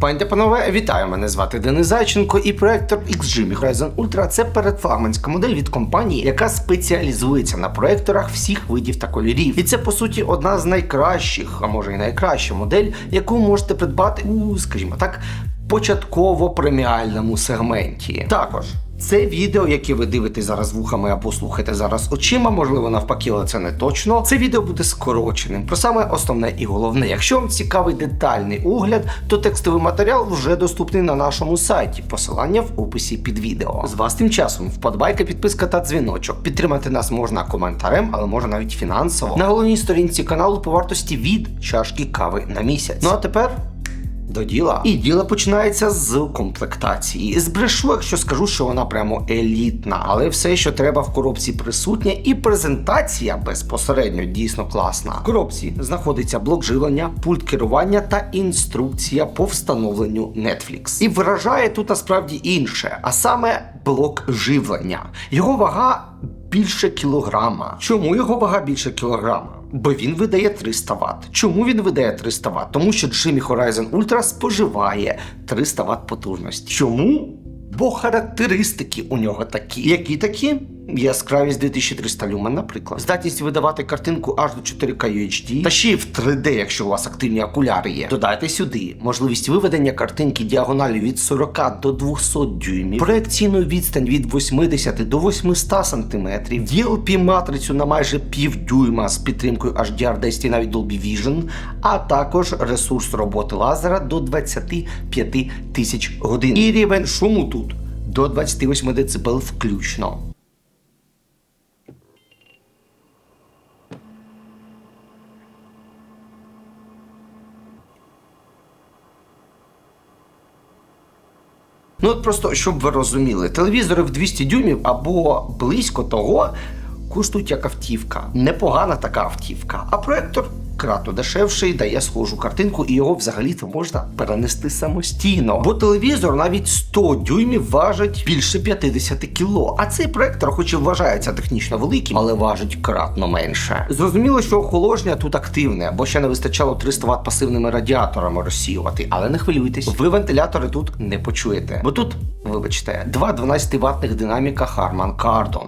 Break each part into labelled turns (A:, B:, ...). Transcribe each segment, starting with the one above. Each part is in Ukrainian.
A: Пані та панове, вітаю! Мене звати Денис Зайченко і проектор XG Horizon Ultra – це передфлагманська модель від компанії, яка спеціалізується на проекторах всіх видів та кольорів. І це по суті одна з найкращих, а може і найкраща модель, яку можете придбати у, скажімо так, початково преміальному сегменті. Також. Це відео, яке ви дивитесь зараз вухами або слухаєте зараз очима, можливо, навпаки, але це не точно. Це відео буде скороченим. Про саме основне і головне. Якщо вам цікавий детальний огляд, то текстовий матеріал вже доступний на нашому сайті. Посилання в описі під відео. З вас тим часом вподобайка, підписка та дзвіночок. Підтримати нас можна коментарем, але можна навіть фінансово. На головній сторінці каналу по вартості від чашки кави на місяць. Ну а тепер. До діла. І діло починається з комплектації. Збрешу, якщо скажу, що вона прямо елітна, але все, що треба в коробці присутнє, і презентація безпосередньо дійсно класна. В коробці знаходиться блок живлення, пульт керування та інструкція по встановленню Netflix. І вражає тут насправді інше, а саме блок живлення. Його вага більше кілограма. Чому його вага більше кілограма? Бо він видає 300 Вт. Чому він видає 300 Вт? Тому що Jimmy Horizon Ultra споживає 300 Вт потужності. Чому? Бо характеристики у нього такі. Які такі? Яскравість 2300 люмен, наприклад. Здатність видавати картинку аж до 4К UHD, та ще й в 3D, якщо у вас активні окуляри є. Додайте сюди можливість виведення картинки діагоналі від 40 до 200 дюймів, проекційну відстань від 80 до 800 см, DLP матрицю на майже пів дюйма з підтримкою HDR 10 і навіть Dolby Vision, а також ресурс роботи лазера до 25 тисяч годин. І рівень шуму тут до 28 дБ включно. Ну от просто щоб ви розуміли, телевізори в 200 дюймів або близько того коштують як автівка. Непогана така автівка. А проектор кратно дешевший, дає схожу картинку, і його взагалі-то можна перенести самостійно. Бо телевізор навіть 100 дюймів важить більше 50 кіло. А цей проектор, хоч і вважається технічно великим, але важить кратно менше. Зрозуміло, що охолодження тут активне, бо ще не вистачало 300 Вт пасивними радіаторами розсіювати. Але не хвилюйтесь, ви вентилятори тут не почуєте. Бо тут, вибачте, два 12 ватних динаміка Harman Kardon.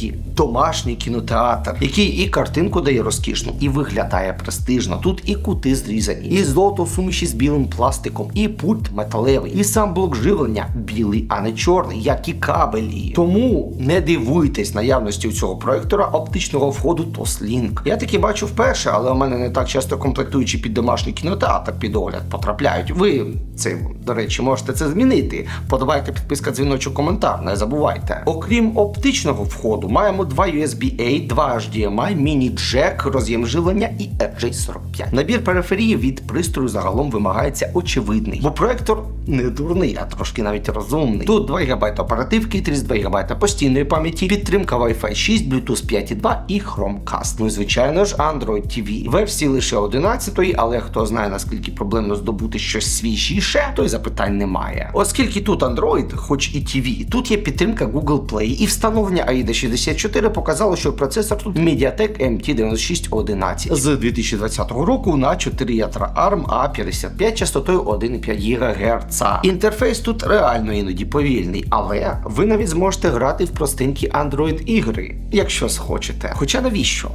A: Знову домашній кінотеатр, який і картинку дає розкішну, і виглядає престижно. Тут і кути зрізані, і золото суміші з білим пластиком, і пульт металевий, і сам блок живлення білий, а не чорний, як і кабелі. Тому не дивуйтесь наявності у цього проектора оптичного входу Toslink. Я таки бачу вперше, але у мене не так часто комплектуючи під домашній кінотеатр під огляд потрапляють. Ви це, до речі, можете це змінити. Подавайте підписка, дзвіночок, коментар, не забувайте. Окрім оптичного входу, маємо два USB-A, два HDMI, міні-джек, роз'єм живлення і RJ45. Набір периферії від пристрою загалом вимагається очевидний, бо проектор не дурний, а трошки навіть розумний. Тут 2 ГБ оперативки, 32 ГБ постійної пам'яті, підтримка Wi-Fi 6, Bluetooth 5.2 і Chromecast. Ну і звичайно ж Android TV. Версії лише 11, але хто знає наскільки проблемно здобути щось свіжіше, той запитань немає. Оскільки тут Android, хоч і TV, тут є підтримка Google Play і встановлення AIDA 64 показало, що процесор тут Mediatek MT9611 з 2020 року на 4 ядра ARM A55 частотою 1,5 ГГц. Інтерфейс тут реально іноді повільний, але ви навіть зможете грати в простенькі Android ігри, якщо схочете. Хоча навіщо?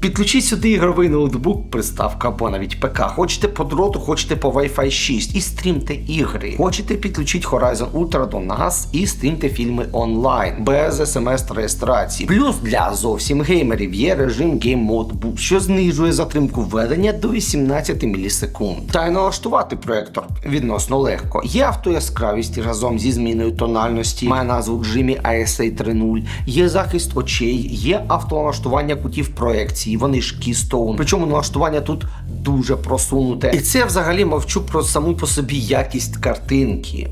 A: Підключіть сюди ігровий ноутбук, приставка або навіть ПК. Хочете по дроту, хочете по Wi-Fi 6 і стрімте ігри. Хочете підключити Horizon Ultra до нас і стрімте фільми онлайн без смс реєстрації. Плюс для зовсім геймерів є режим Game Mode Boost, що знижує затримку введення до 18 мілісекунд. Та й налаштувати проектор відносно легко. Є автояскравість разом зі зміною тональності, має назву Jimmy ISA 3.0, є захист очей, є автоналаштування кутів проекції, вони ж Keystone. Причому налаштування тут дуже просунуте. І це взагалі мовчу про саму по собі якість картинки.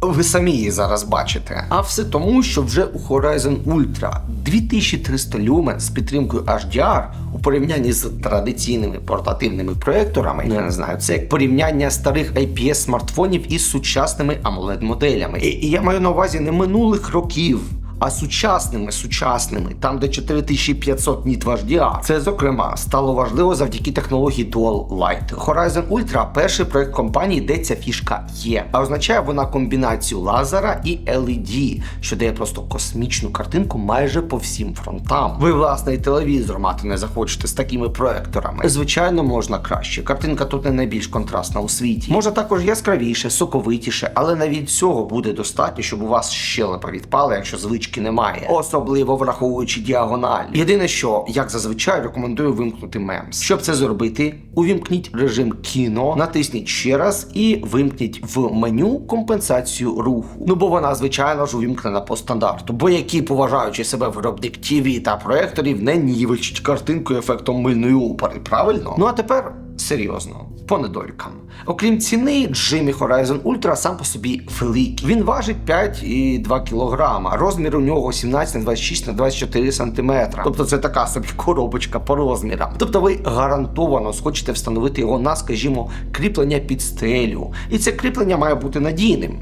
A: Ви самі її зараз бачите. А все тому, що вже у Horizon Ultra 2300 люмен з підтримкою HDR у порівнянні з традиційними портативними проекторами, я не знаю, це як порівняння старих IPS смартфонів із сучасними amoled моделями. І, і я маю на увазі не минулих років. А сучасними сучасними, там де 4500 ніт HDR. Це зокрема стало важливо завдяки технології Dual Light. Horizon Ultra перший проект компанії, де ця фішка є. А означає вона комбінацію лазера і LED, що дає просто космічну картинку майже по всім фронтам. Ви власний телевізор мати не захочете з такими проекторами. Звичайно, можна краще. Картинка тут не найбільш контрастна у світі. Може також яскравіше, соковитіше, але навіть цього буде достатньо, щоб у вас щелепа відпала, якщо звички немає, особливо враховуючи діагональ. Єдине, що як зазвичай рекомендую вимкнути мемс. Щоб це зробити, увімкніть режим кіно, натисніть ще раз і вимкніть в меню компенсацію руху. Ну бо вона звичайно ж увімкнена по стандарту. Бо які поважаючи себе виробник ТВ та проекторів не нівечить картинку ефектом мильної опери, правильно? Ну а тепер серйозно. По недолікам. Окрім ціни, Jimmy Horizon Ultra сам по собі великий. Він важить 5,2 кг. Розмір у нього 17 на 26 на 24 см. Тобто це така собі коробочка по розмірам. Тобто ви гарантовано схочете встановити його на, скажімо, кріплення під стелю. І це кріплення має бути надійним.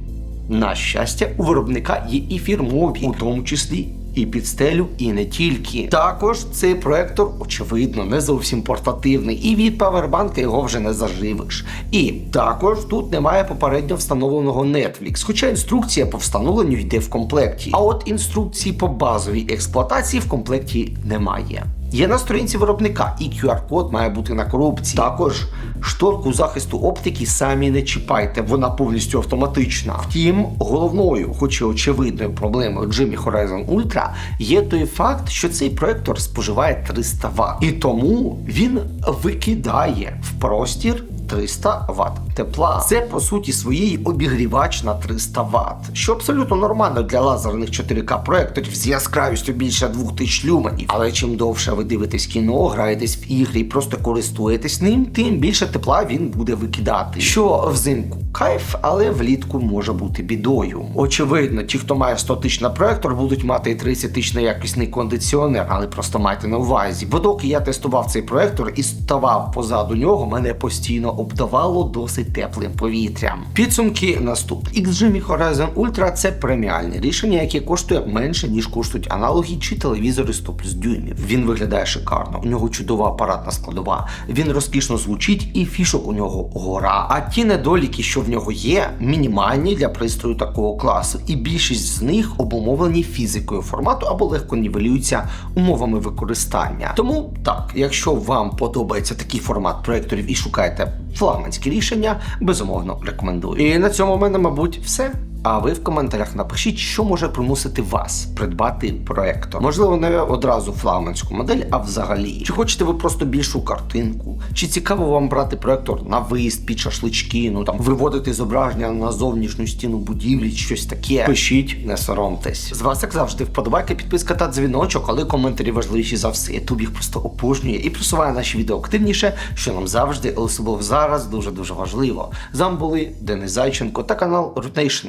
A: На щастя, у виробника є і фірмові, у тому числі і під стелю, і не тільки. Також цей проектор, очевидно, не зовсім портативний, і від павербанка його вже не заживиш. І також тут немає попередньо встановленого Netflix, хоча інструкція по встановленню йде в комплекті. А от інструкції по базовій експлуатації в комплекті немає. Є на сторінці виробника, і QR-код має бути на коробці. Також шторку захисту оптики самі не чіпайте, вона повністю автоматична. Втім, головною, хоч і очевидною проблемою Jimmy Horizon Ultra є той факт, що цей проектор споживає 300 Вт. І тому він викидає в простір 300 Вт тепла. Це по суті своєї обігрівач на 300 Вт, що абсолютно нормально для лазерних 4К проекторів з яскравістю більше 2000 люменів. Але чим довше ви дивитесь кіно, граєтесь в ігри і просто користуєтесь ним, тим більше тепла він буде викидати. Що взимку кайф, але влітку може бути бідою. Очевидно, ті, хто має 100 тисяч на проектор, будуть мати і 30 тисяч на якісний кондиціонер, але просто майте на увазі. Бо доки я тестував цей проектор і ставав позаду нього, мене постійно обдавало досить теплим повітрям. Підсумки наступні. XGMI Horizon Ultra це преміальне рішення, яке коштує менше ніж коштують аналоги чи телевізори 100 плюс дюймів. Він виглядає шикарно. У нього чудова апаратна складова. Він розкішно звучить, і фішок у нього гора. А ті недоліки, що в нього є, мінімальні для пристрою такого класу, і більшість з них обумовлені фізикою формату або легко нівелюються умовами використання. Тому так, якщо вам подобається такий формат проекторів і шукаєте флагманські рішення, безумовно рекомендую. І на цьому в мене, мабуть, все. А ви в коментарях напишіть, що може примусити вас придбати проектор. Можливо, не одразу флагманську модель, а взагалі. Чи хочете ви просто більшу картинку? Чи цікаво вам брати проектор на виїзд під шашлички, ну там виводити зображення на зовнішню стіну будівлі, чи щось таке? Пишіть, не соромтесь. З вас, як завжди, вподобайка, підписка та дзвіночок, але коментарі важливіші за все. Ютуб їх просто обожнює і просуває наші відео активніше, що нам завжди, особливо зараз, дуже дуже важливо. З вами були Денис Зайченко та канал Root Nation.